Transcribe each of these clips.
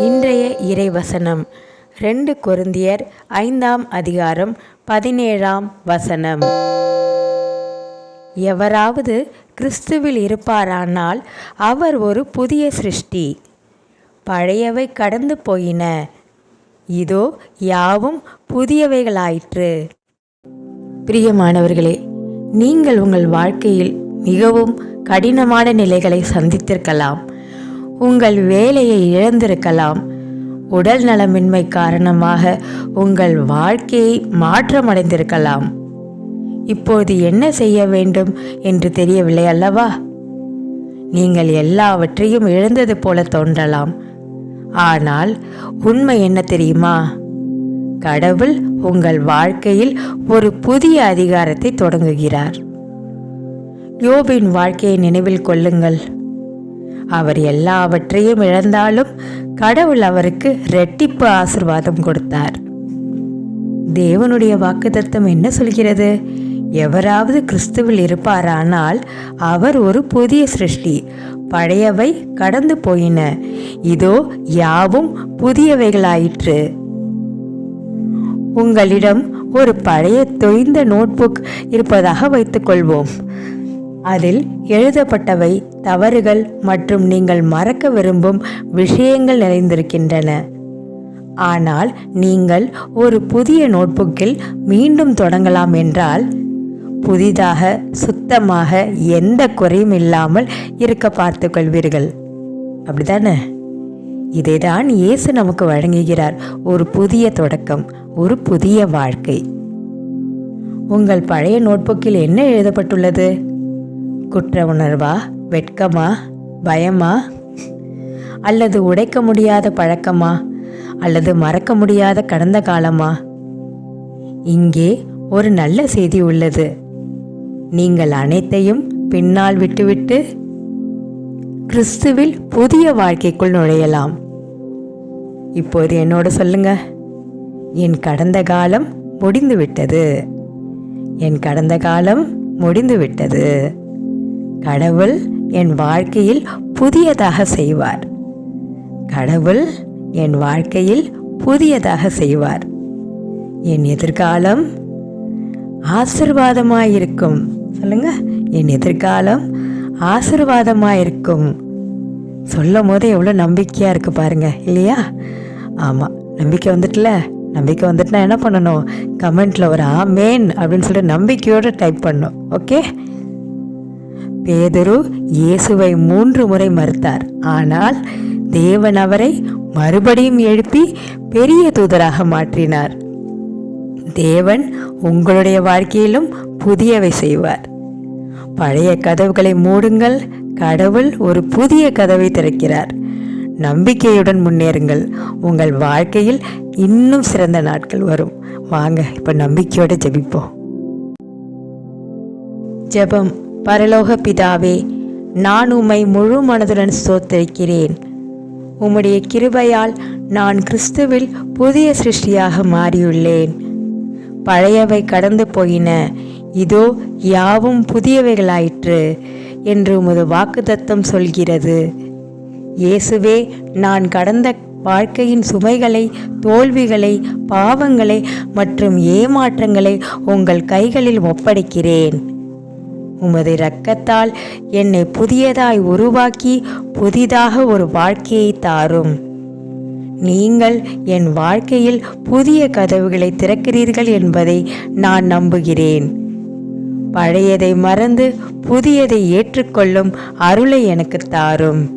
இன்றைய வசனம் ரெண்டு கொருந்தியர் ஐந்தாம் அதிகாரம் பதினேழாம் வசனம். எவராவது கிறிஸ்துவில் இருப்பாரானால் அவர் ஒரு புதிய சிருஷ்டி. பழையவை கடந்து போயின. இதோ யாவும் புதியவைகளாயிற்று. பிரியமானவர்களே நீங்கள் உங்கள் வாழ்க்கையில் மிகவும் கடினமான நிலைகளை சந்தித்திருக்கலாம். உங்கள் வேலையை இழந்திருக்கலாம். உடல் நலமின்மை காரணமாக உங்கள் வாழ்க்கையை மாற்றமடைந்திருக்கலாம். இப்போது என்ன செய்ய வேண்டும் என்று தெரியவில்லை அல்லவா? நீங்கள் எல்லாவற்றையும் இழந்தது போல தோன்றலாம். ஆனால் உண்மை என்ன தெரியுமா? கடவுள் உங்கள் வாழ்க்கையில் ஒரு புதிய அதிகாரத்தை தொடங்குகிறார். யோபின் வாழ்க்கையை நினைவில் கொள்ளுங்கள். அவர் எல்லாவற்றையும் இழந்தாலும் கடவுள் அவருக்கு ரெட்டிப்பு ஆசிர்வாதம் கொடுத்தார். தேவனுடைய வாக்குத்தத்தம் என்ன சொல்கிறது? எவராவது கிறிஸ்துவில் இருப்பாரானால் அவர் ஒரு புதிய சிருஷ்டி. பழையவை கடந்து போயின. இதோ யாவும் புதியவைகளாயிற்று. உங்களிடம் ஒரு பழைய தொய்ந்த நோட்புக் இருப்பதாக வைத்துக்கொள்வோம். அதில் எழுதப்பட்டவை தவறுகள் மற்றும் நீங்கள் மறக்க விரும்பும் விஷயங்கள் நிறைந்திருக்கின்றன. ஆனால் நீங்கள் ஒரு புதிய நோட்புக்கில் மீண்டும் தொடங்கலாம் என்றால் புதிதாக சுத்தமாக எந்த குறையும் இல்லாமல் இருக்க பார்த்து கொள்வீர்கள். அப்படிதானே இதைதான் இயேசு நமக்கு வழங்குகிறார். ஒரு புதிய தொடக்கம் ஒரு புதிய வாழ்க்கை. உங்கள் பழைய நோட்புக்கில் என்ன எழுதப்பட்டுள்ளது? குற்ற உணர்வா வெட்கமா பயமா? அல்லது உடைக்க முடியாத பழக்கமா? அல்லது மறக்க முடியாத கடந்த காலமா? இங்கே ஒரு நல்ல செய்தி உள்ளது. நீங்கள் அனைத்தையும் பின்னால் விட்டுவிட்டு கிறிஸ்துவில் புதிய வாழ்க்கைக்குள் நுழையலாம். இப்போது என்னோட சொல்லுங்க. என் கடந்த காலம் முடிந்து விட்டது என் கடந்த காலம் முடிந்துவிட்டது. கடவுள் என் வாழ்க்கையில் புதியதாக செய்வார். கடவுள் என் வாழ்க்கையில் புதியதாக செய்வார். என் எதிர்காலம் ஆசிர்வாதமாயிருக்கும். சொல்லுங்க. என் எதிர்காலம் ஆசிர்வாதமாயிருக்கும். சொல்லும் போதே எவ்வளோ நம்பிக்கையாக இருக்கு பாருங்க. இல்லையா? ஆமாம் நம்பிக்கை வந்துட்டுல. நம்பிக்கை வந்துட்டுனா என்ன பண்ணணும்? கமெண்ட்டில் ஒரு ஆமேன் அப்படின்னு சொல்லிட்டு நம்பிக்கையோடு டைப் பண்ணும் ஓகே பேதுரு இயேசுவை மூன்று முறை மறுத்தார். ஆனால் தேவன் அவரை மறுபடியும் எழுப்பி பெரிய தூதராக மாற்றினார். தேவன் உங்களுடைய வாழ்க்கையிலும் புதியவை செய்வார். பழைய கதவுகளை மூடுங்கள். கடவுள் ஒரு புதிய கதவை திறக்கிறார். நம்பிக்கையுடன் முன்னேறுங்கள். உங்கள் வாழ்க்கையில் இன்னும் சிறந்த நாட்கள் வரும். வாங்க இப்போ நம்பிக்கையோட ஜெபிப்போம். ஜெபம். பரலோக பிதாவே நான் உம்மை முழு மனதுடன் ஸ்தோத்தரிக்கிறேன். உம்முடைய கிருபையால் நான் கிறிஸ்துவில் புதிய சிருஷ்டியாக மாறியுள்ளேன். பழையவை கடந்து போயின இதோ யாவும் புதியவைகளாயிற்று என்று உமது வாக்குத்தத்தம் சொல்கிறது. இயேசுவே நான் கடந்த வாழ்க்கையின் சுமைகளை தோல்விகளை பாவங்களை மற்றும் ஏமாற்றங்களை உங்கள் கைகளில் ஒப்படைக்கிறேன். உமது இரக்கத்தால் என்னை புதியதாய் உருவாக்கி புதிதாக ஒரு வாழ்க்கையை தாரும். நீங்கள் என் வாழ்க்கையில் புதிய கதவுகளை திறக்கிறீர்கள் என்பதை நான் நம்புகிறேன். பழையதை மறந்து புதியதை ஏற்றுக்கொள்ளும் அருளை எனக்கு தாரும்.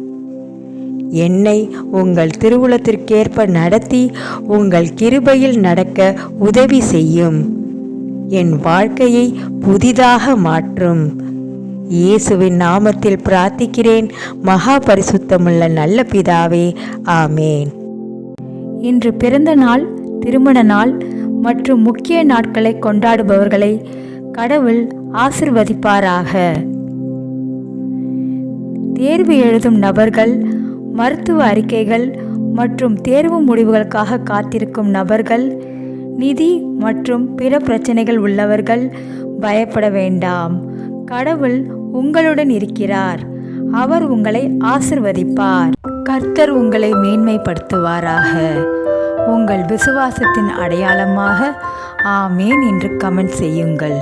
என்னை உங்கள் திருவுளத்திற்கேற்ப நடத்தி உங்கள் கிருபையில் நடக்க உதவி செய்யும். என் வாழ்க்கையை புதிதாக மாற்றும். இயேசுவின் நாமத்தில் பிரார்த்திக்கிறேன். மகா பரிசுத்தமுள்ள நல்ல பிதாவே ஆமேன். இன்று பிறந்த நாள் திருமண நாள் மற்றும் முக்கிய நாட்களை கொண்டாடுபவர்களை கடவுள் ஆசிர்வதிப்பாராக. தேர்வு எழுதும் நபர்கள் மருத்துவ அறிக்கைகள் மற்றும் தேர்வு முடிவுகளுக்காக காத்திருக்கும் நபர்கள் நிதி மற்றும் பிற பிரச்சனைகள் உள்ளவர்கள் பயப்பட வேண்டாம். கடவுள் உங்களுடன் இருக்கிறார். அவர் உங்களை ஆசிர்வதிப்பார். கர்த்தர் உங்களை மேன்மைப்படுத்துவாராக. உங்கள் விசுவாசத்தின் அடையாளமாக ஆமேன் என்று கமெண்ட் செய்யுங்கள்.